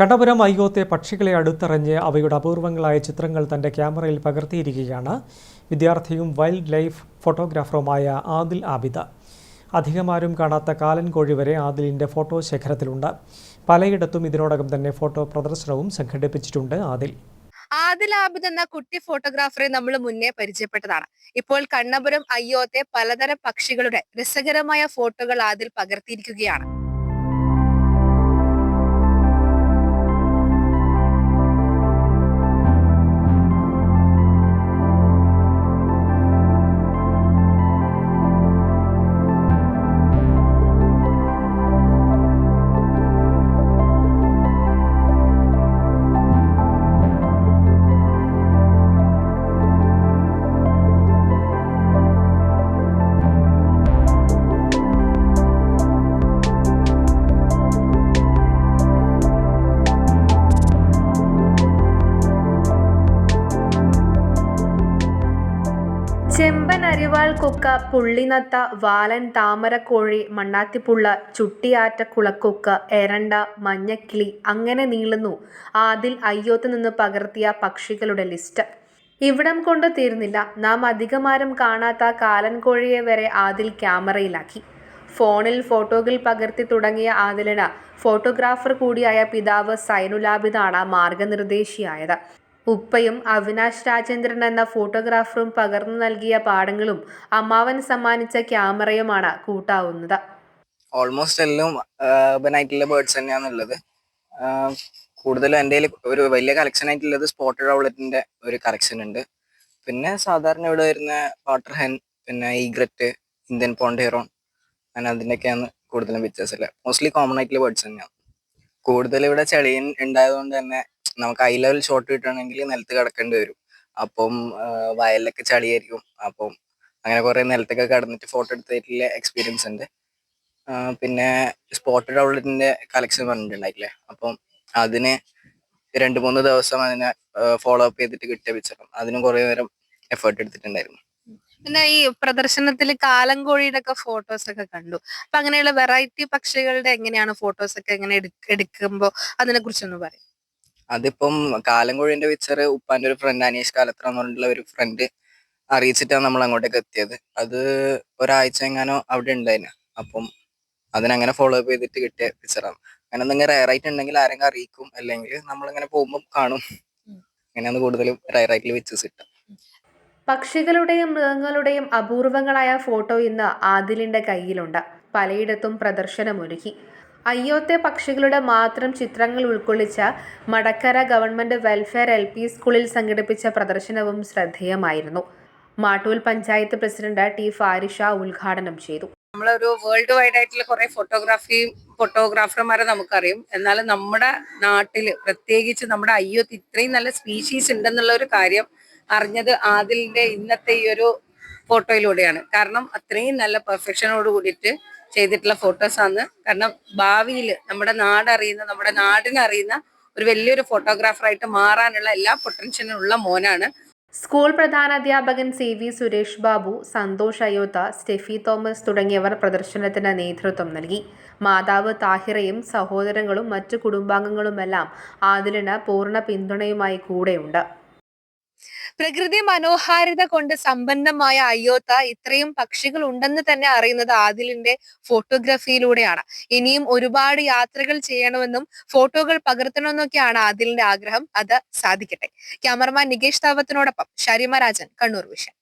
കടപുരം അയ്യോത്തെ പക്ഷികളെ അടുത്തറിഞ്ഞ് അവയുടെ അപൂർവങ്ങളായ ചിത്രങ്ങൾ തന്റെ ക്യാമറയിൽ പകർത്തിയിരിക്കുകയാണ്. വിദ്യാർത്ഥിയും വൈൽഡ് ലൈഫ് ഫോട്ടോഗ്രാഫറുമായ ആദിൽ ആബിദ. അധികമാരും കാണാത്ത കാലൻ കോഴി വരെ ആദിലിന്റെ ഫോട്ടോ ശേഖരത്തിലുണ്ട്. പലയിടത്തും ഇതിനോടകം തന്നെ ഫോട്ടോ പ്രദർശനവും സംഘടിപ്പിച്ചിട്ടുണ്ട് ആദിൽ. ആദിൽ ആബിദ് എന്ന കുട്ടി ഫോട്ടോഗ്രാഫറെ നമ്മൾ മുന്നേ പരിചയപ്പെട്ടതാണ്. ഇപ്പോൾ കണ്ണപുരം അയ്യോത്തെ പലതരം പക്ഷികളുടെ രസകരമായ ഫോട്ടോകൾ ആദിൽ പകർത്തിയിരിക്കുകയാണ്. ചെമ്പൻ അരിവാൾ കൊക്ക പുള്ളിനത്ത വാലൻ താമരക്കോഴി മണ്ണാത്തിപ്പുള്ള ചുട്ടിയാറ്റ കുളക്കൊക്ക എരണ്ട മഞ്ഞക്കിളി അങ്ങനെ നീളുന്നു. ആദിൽ അയ്യോത്ത് നിന്ന് പകർത്തിയ പക്ഷികളുടെ ലിസ്റ്റ്. ഇവിടം കൊണ്ട് തീർന്നില്ല നാം അധികമാരും കാണാത്ത കാലൻ കോഴിയെ വരെ ആദിൽ ക്യാമറയിലാക്കി. ഫോണിൽ ഫോട്ടോകൾ പകർത്തി തുടങ്ങിയ ആദിലിന് ഫോട്ടോഗ്രാഫർ കൂടിയായ പിതാവ് സൈനുലാബിദാണ് മാർഗനിർദ്ദേശിയായത്. ഉപ്പയും അവിനാശ് രാജേന്ദ്രൻ എന്ന ഫോട്ടോഗ്രാഫറും പകർന്നു നൽകിയ പാടങ്ങളും അമ്മാവൻ സമ്മാനിച്ച ക്യാമറയുമാണ് കൂട്ടാവുന്നത്. ഓൾമോസ്റ്റ് എല്ലാം urban ആയിട്ടുള്ള ബേർഡ്സ് തന്നെയാണുള്ളത്. കൂടുതലും എന്റെ ഒരു വലിയ കളക്ഷൻ ആയിട്ടുള്ളത് സ്പോട്ടഡ് ഔളറ്റിന്റെ ഒരു കളക്ഷൻ ഉണ്ട്. പിന്നെ സാധാരണ ഇവിടെ വരുന്ന വാട്ടർ ഹെൻ പിന്നെ ഈഗ്രറ്റ് ഇന്ത്യൻ പോണ്ട് ഹെറോൺ അങ്ങനെ അതിന്റെയൊക്കെയാണ് കൂടുതലും പിക്ചേഴ്സ് അല്ലേ മോസ്റ്റ്ലി കോമൺ ആയിട്ടുള്ള ബേർഡ്സ് തന്നെയാണ്. കൂടുതൽ ഇവിടെ ചെളിയൻ ഉണ്ടായതുകൊണ്ട് തന്നെ നമുക്ക് ഐ ലെവൽ ഷോട്ട് കിട്ടണമെങ്കിൽ നിലത്ത് കിടക്കേണ്ടി വരും. അപ്പം വയലിലൊക്കെ ചളിയായിരിക്കും. അപ്പം അങ്ങനെ കുറേ നിലത്തൊക്കെ കിടന്നിട്ട് ഫോട്ടോ എടുത്തിട്ടുള്ള എക്സ്പീരിയൻസ് ഉണ്ട്. പിന്നെ സ്പോട്ടഡ് ഔട്ട്ലെറ്റിന്റെ കളക്ഷൻ പറഞ്ഞിട്ടുണ്ടായില്ലേ അപ്പം അതിന് രണ്ട് മൂന്ന് ദിവസം അതിനെ ഫോളോ അപ്പ് ചെയ്തിട്ട് കിട്ടിയ പിക്ചറും അതിനും കുറേ നേരം എഫേർട്ട് എടുത്തിട്ടുണ്ടായിരുന്നു. പിന്നെ ഈ പ്രദർശനത്തിൽ കാലം കോഴിയുടെ ഒക്കെ ഫോട്ടോസ് ഒക്കെ കണ്ടു. അപ്പൊ അങ്ങനെയുള്ള വെറൈറ്റി പക്ഷികളുടെ എങ്ങനെയാണ് ഫോട്ടോസ് ഒക്കെ എങ്ങനെ എടുക്കുമ്പോ അതിനെ കുറിച്ചൊന്ന് പറയും. അതിപ്പം കാലംകോഴിന്റെ പിക്ചർ ഉപ്പാന്റെ ഒരു ഫ്രണ്ട് അനീഷ് കാലത്ര എന്ന് പറഞ്ഞിട്ടുള്ള ഒരു ഫ്രണ്ട് അറിയിച്ചിട്ടാണ് നമ്മൾ അങ്ങോട്ടേക്ക് എത്തിയത്. അത് ഒരാഴ്ച എങ്ങാനോ അവിടെ ഉണ്ടായിരുന്നു അപ്പം അതിനങ്ങനെ ഫോളോ അപ്പ് ചെയ്തിട്ട് കിട്ടിയ പിക്ചറാണ് അങ്ങനെ എന്തെങ്കിലും റയർ ആയിട്ട് ഉണ്ടെങ്കിൽ ആരെങ്കിലും അറിയിക്കും. അല്ലെങ്കിൽ നമ്മളിങ്ങനെ പോകുമ്പോൾ കാണും. അങ്ങനെയാണ് കൂടുതലും റയർ ആയിട്ട് പിക്ചേഴ്സ് കിട്ടുക. പക്ഷികളുടെയും മൃഗങ്ങളുടെയും അപൂർവങ്ങളായ ഫോട്ടോ ഇന്ന് ആദിലിന്റെ കയ്യിലുണ്ട്. പലയിടത്തും പ്രദർശനമൊരുക്കി. അയ്യോത്തെ പക്ഷികളുടെ മാത്രം ചിത്രങ്ങൾ ഉൾക്കൊള്ളിച്ച Madakkara government welfare L P സ്കൂളിൽ സംഘടിപ്പിച്ച പ്രദർശനവും ശ്രദ്ധേയമായിരുന്നു. മാട്ടൂൽ പഞ്ചായത്ത് പ്രസിഡന്റ് ടി ഫാരിഷ ഉദ്ഘാടനം ചെയ്തു. നമ്മളൊരു വേൾഡ് വൈഡ് ആയിട്ടുള്ള കുറെ ഫോട്ടോഗ്രാഫി ഫോട്ടോഗ്രാഫർമാരെ നമുക്കറിയും. എന്നാലും നമ്മുടെ നാട്ടിൽ പ്രത്യേകിച്ച് നമ്മുടെ അയ്യോത്ത് ഇത്രയും നല്ല സ്പീഷീസ് ഉണ്ടെന്നുള്ള ഒരു കാര്യം അറിഞ്ഞത് ആദിലിന്റെ ഇന്നത്തെ ഈ ഒരു ഫോട്ടോയിലൂടെയാണ് കാരണം അത്രയും നല്ല പെർഫെക്ഷനോട് കൂടിയിട്ട് ചെയ്തിട്ടുള്ള ഫോട്ടോസ് ആണ്. കാരണം ഭാവിയിൽ നമ്മുടെ നാടറിയുന്ന നമ്മുടെ നാടിനറിയുന്ന ഒരു വലിയൊരു ഫോട്ടോഗ്രാഫറായിട്ട് മാറാനുള്ള എല്ലാ പൊട്ടൻഷ്യലും ഉള്ള മോനാണ്. സ്കൂൾ പ്രധാനാധ്യാപകൻ സി വി സുരേഷ് ബാബു സന്തോഷ് അയോത്ത സ്റ്റെഫി തോമസ് തുടങ്ങിയവർ പ്രദർശനത്തിന് നേതൃത്വം നൽകി. മാതാവ് താഹിറയും സഹോദരങ്ങളും മറ്റു കുടുംബാംഗങ്ങളുമെല്ലാം ആദിലിന് പൂർണ പിന്തുണയുമായി കൂടെയുണ്ട്. പ്രകൃതി മനോഹാരിത കൊണ്ട് സമ്പന്നമായ അയ്യോത്ത ഇത്രയും പക്ഷികൾ ഉണ്ടെന്ന് തന്നെ അറിയുന്നത് ആദിലിന്റെ ഫോട്ടോഗ്രാഫിയിലൂടെയാണ്. ഇനിയും ഒരുപാട് യാത്രകൾ ചെയ്യണമെന്നും ഫോട്ടോകൾ പകർത്തണമെന്നൊക്കെയാണ് ആദിലിന്റെ ആഗ്രഹം. അത് സാധിക്കട്ടെ. ക്യാമറമാൻ നികേഷ് താവത്തിനോടൊപ്പം ഷരിമ രാജൻ കണ്ണൂർ വിഷൻ.